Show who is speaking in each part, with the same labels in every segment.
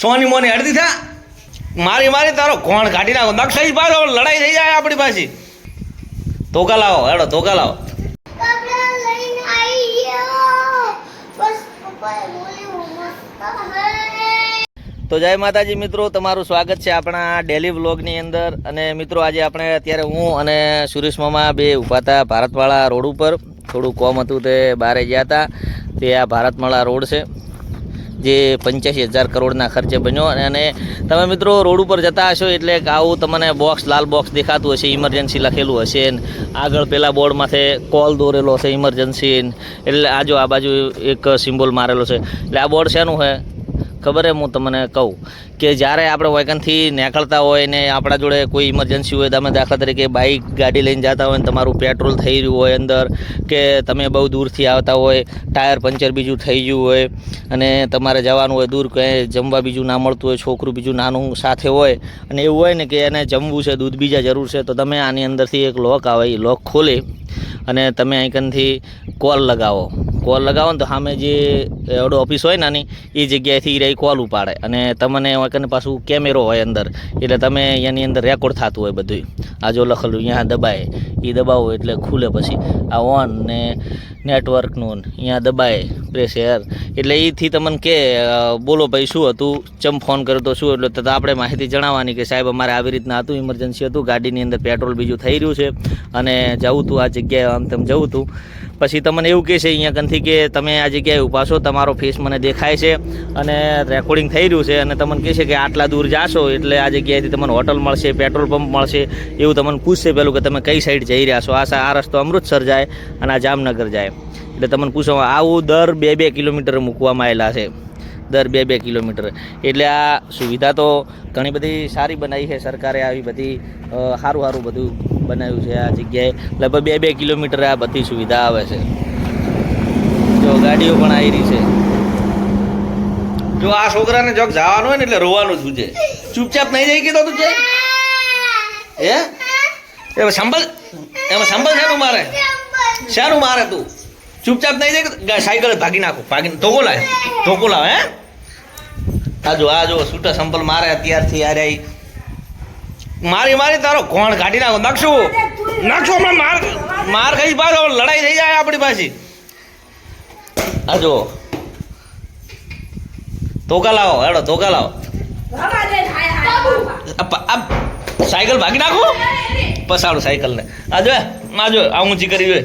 Speaker 1: સોની મોની અડધી થા. મારી મારી તારો કોણ કાઢી નાખો. નકશાઈ પાછો લડાઈ થઈ જાય આપણી પાસે ધોકા લાવો હેડો ધોકા લાવો. તો જય માતાજી મિત્રો તમારું સ્વાગત છે આપણા ડેલી વ્લોગની અંદર. અને મિત્રો આજે આપણે અત્યારે હું અને સુરેશ મામા બે ઊભા હતા ભારતવાળા રોડ ઉપર. થોડું કોમ હતું તે બહારે ગયા હતા તે આ ભારતમાળા રોડ છે. જે પંચ્યાસી હજાર કરોડના ખર્ચે બન્યો અને તમે મિત્રો રોડ ઉપર જતા હશો એટલે આવું તમને બોક્સ લાલ બોક્સ દેખાતું હશે ઇમરજન્સી લખેલું હશે. ને આગળ પેલા બોર્ડ માથે કોલ દોરેલો હશે ઇમરજન્સી એટલે આ જો આ બાજુ એક સિમ્બોલ મારેલો છે. એટલે આ બોર્ડ શેનું છે? ખબર હે, હું તમને કહું કે જ્યારે આપણે વૈકનથી નીકળતા હોય ને આપણા જોડે કોઈ ઇમરજન્સી હોય તમે દાખલા તરીકે બાઇક ગાડી લઈને જતા હોય ને તમારું પેટ્રોલ થઈ રહ્યું હોય અંદર કે તમે બહુ દૂરથી આવતા હોય ટાયર પંચર બીજું થઈ ગયું હોય અને તમારે જવાનું હોય, દૂર કંઈ જમવા બીજું ના મળતું હોય, છોકરું બીજું નાનું સાથે હોય અને એવું હોય ને કે એને જમવું છે, દૂધ બીજા જરૂર છે, તો તમે આની અંદરથી એક લોક આવે, એ લોક ખોલી અને તમે અહીંકનથી કોલ લગાવો. કોલ લગાવો ને તો સામે જે એવડો ઓફિસ હોય નાની એ જગ્યાએથી એ કોલ ઉપાડે. અને તમને કને પાછું કેમેરો હોય અંદર. એટલે તમે એની અંદર રેકોર્ડ થતું હોય બધું આ જો લખેલું, અહીંયા દબાય. એ દબાવો એટલે ખુલે પછી. આ ઓન ને નેટવર્કનું અહીંયા દબાય પ્રેસ એર એટલે એથી તમને કે બોલો ભાઈ શું હતું? ચમ ફોન કર્યો તો શું? એટલે તો આપણે માહિતી જણાવવાની કે સાહેબ અમારે આવી રીતના હતું ઇમરજન્સી હતું, ગાડીની અંદર પેટ્રોલ બીજું થઈ રહ્યું છે અને જવું હતું આ જગ્યાએ, આમ તેમ જવું હતું પછી તમને એવું કહે છે અહીંયા કંથી કે તમે આ જગ્યાએ ઊભા છો, તમારો ફેસ મને દેખાય છે અને રેકોર્ડિંગ થઈ રહ્યું છે અને તમને કહે છે કે આટલા દૂર જાશો એટલે આ જગ્યાએથી તમને હોટલ મળશે પેટ્રોલ પંપ મળશે, એવું તમને પૂછશે પેલું કે તમે કઈ સાઈડ જઈ રહ્યા છો. આ આ રસ્તો અમૃતસર જાય અને આ જામનગર જાય. એટલે તમને પૂછો, આવું દર બે બે કિલોમીટર મૂકવામાં આવેલા છે. દર બે બે કિલોમીટર. એટલે આ સુવિધા તો ઘણી બધી સારી બનાવી છે સરકારે આવી બધી સારું સારું બધું બનાવ્યું છે આ જગ્યાએ. લગભગ બે બે કિલોમીટર આ બધી સુવિધા આવે છે. જો ગાડીઓ પણ આવી રહી છે. જો આ છોકરાને જોક જવાનું હોય ને એટલે રોવાનું જ છે ચૂપચાપ નહીં જઈ કીધો તું છે હે? એમાં સંભળ એમાં સંભળ શેનું મારે? શેનું મારે તું? ચૂપચાપ નહીં જાય સાયકલ ભાગી નાખો? ભાગી ધોકો લાવે? ધોકો લાવે હે? આ જો આ જો છૂટા સંપલ મારે અત્યારથી યાર મારી મારી તારો કોણ કાઢી નાખો. નાખશું નાખશું હમણાં માર માર ખાઈ પાછો લડાઈ થઈ જાય આપણી પાછી. આ જો. ધોકા લાવો હેડો ધોકા લાવો. સાયકલ ભાગી નાખો? પસાડું સાયકલને. આ જો આ જો આ ઊંચી કરી જોઈએ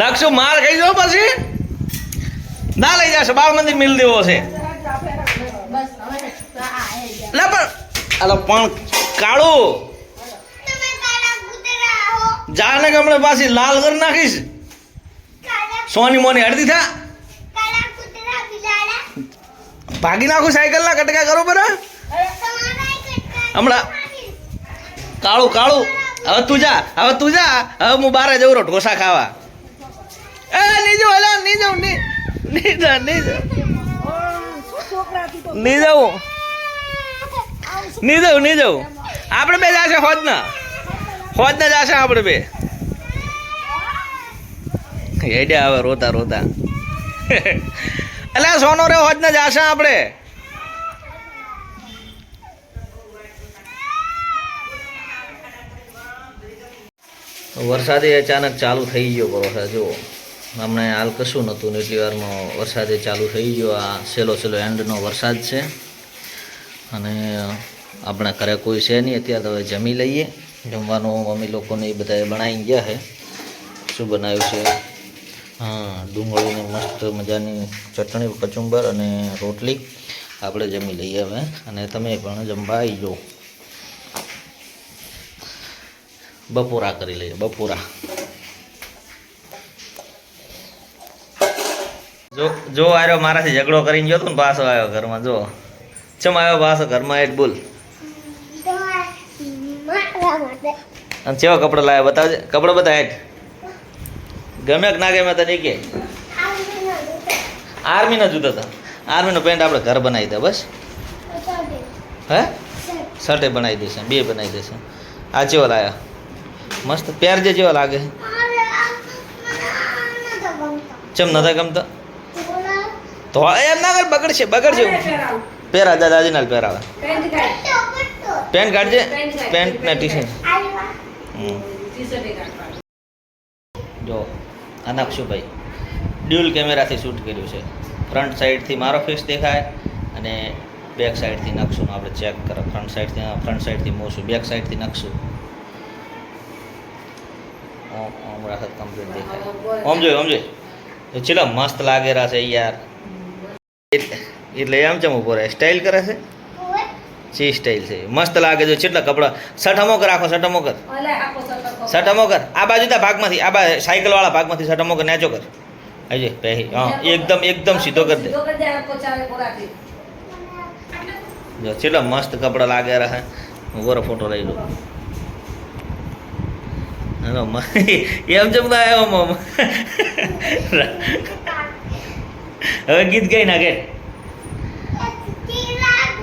Speaker 1: નાખશો માર ખાઈ જો પછી. ના લઈ જશે બાળ મંદિર મિલ દેવો છે. ના પણ અલો પણ કાળું. જાને કે હમણાં પાછી લાલ કરી નાખીશ. સોની મોની અડધી થા. ભાગી નાખું સાયકલ ના કટકા કરો બરા. હમણાં. કાળું કાળું. હવે તું જા, હવે તું જા. હવે હું બારે જઉં ઢોસા ખાવા. એ નહીં જાઉં અલા નહીં જાઉં નહીં નહીં જા નહીં જા નહીં જાઉં નહીં જાઉં નહીં જાઉં આપણે બે જાશે હોજ ના હોજ ના જાશે આપણે બે. હેડ્યા હવે રોતા રોતા. એટલે સોનો રે હોજ ના જાશે આપણે. વરસાદે અચાનક ચાલુ થઈ ગયો વરસાદ જુઓ હમણાં હાલ કશું નહોતું ને એટલી વારમાં વરસાદે ચાલુ થઈ ગયો. આ સેલો સેલો એન્ડનો વરસાદ છે. અને આપણા ઘરે કોઈ છે નહીં. અત્યારે હવે જમી લઈએ. જમવાનું મમ્મી લોકોને એ બધાએ બનાવી ગયા છે. શું બનાવ્યું છે? હા, ડુંગળીની મસ્ત મજાની ચટણી, કચુંબર અને રોટલી. આપણે જમી લઈએ હવે. અને તમે પણ જમવા આવી જાઓ બપોરા કરી લઈએ બપોરા. જો જો આવ્યો મારાથી ઝઘડો કરીને ગયો તો ને પાછો આવ્યો ઘરમાં જો. ચમ આવ્યો પાછો ઘરમાં એટ બોલ. અને કેવા કપડાં લાવ્યા બતાવજે? કપડાં બધા હેઠ. ગમે કે ના ગમે તને કે? આર્મીના જુદા હતા આર્મીનો પેન્ટ આપણે ઘર બનાવી દે બસ. હે? શર્ટે બનાવી દેશે બે બનાવી દેશે. આ ચેવા લાયા? મસ્ત પહેરજે જેવા લાગે. ચમ નતા ગમતા? તો એમ ના કર બગડશે બગડશે. પહેરા દાદાજી ના પહેરાવે. પેન્ટ કાઢજે
Speaker 2: પેન્ટ
Speaker 1: ને ટી શર્ટ જો આ ભાઈ. ડ્યુલ કેમેરાથી શૂટ કર્યું છે. ફ્રન્ટ સાઈડથી મારો ફેસ દેખાય અને બેક સાઈડથી નાખશું. આપણે ચેક કરો. ફ્રન્ટ સાઈડથી ફ્રન્ટ સાઈડથી મોશું બેક સાઈડથી નકશું ઓમ રાખત કમ્પ્લીટ દેખાય. જોઈ ઓમ જોઈ. તો ચલો મસ્ત લાગેલા છે યાર. એટલે એમ આમ ચમ ઊભો રહે. સ્ટાઇલ કરે છે? ચી સ્ટાઇલ છે? મસ્ત લાગે છે. કેટલા કપડા સઠમો કર. આખો શર્ટ અમો કર. સટમો કર. આ બાજુ તા ભાગમાંથી આ બા સાયકલ વાળા ભાગમાંથી સટમો કર નેચો કર. આજે પહેરી. હા એકદમ એકદમ સીધો કર દે. જો ચેટલા મસ્ત કપડા લાગે રહે ગોરો ફોટો લઈ લો. એમ જમતા આવ્યો મમ હવે ગીત ગાઈ નાખે
Speaker 3: ચિરાગ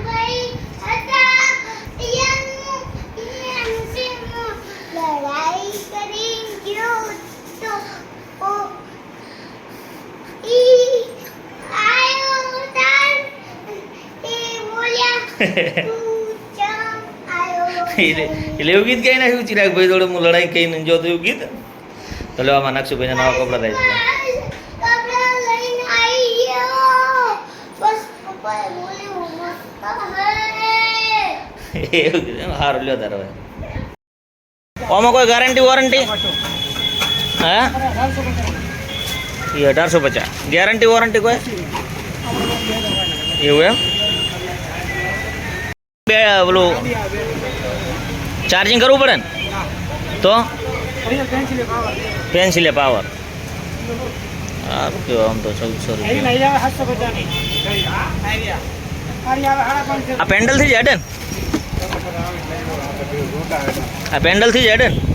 Speaker 1: એટલે એટલે એવું ગીત ગાઈ નાખ્યું ચિરાગ ભાઈ જોડે હું લડાઈ કહીને જો તો એવું ગીત. તો લો આમાં નકશુભાઈને નવા કપડા થાય સારું લ્યો તારો આમાં કોઈ ગેરંટી વોરંટી હા? એ અઢારસો પચાસ. ગેરંટી વોરંટી કોઈ? એવું એમ? બે, પેલું ચાર્જિંગ કરવું પડે ને? તો? પેન્સિલે પાવર સારું કહેવાય આમ તો ચૌદસો આ પેન્ડલથી જ હેડે ને? આ પેન્ડલથી જ હેડે ને?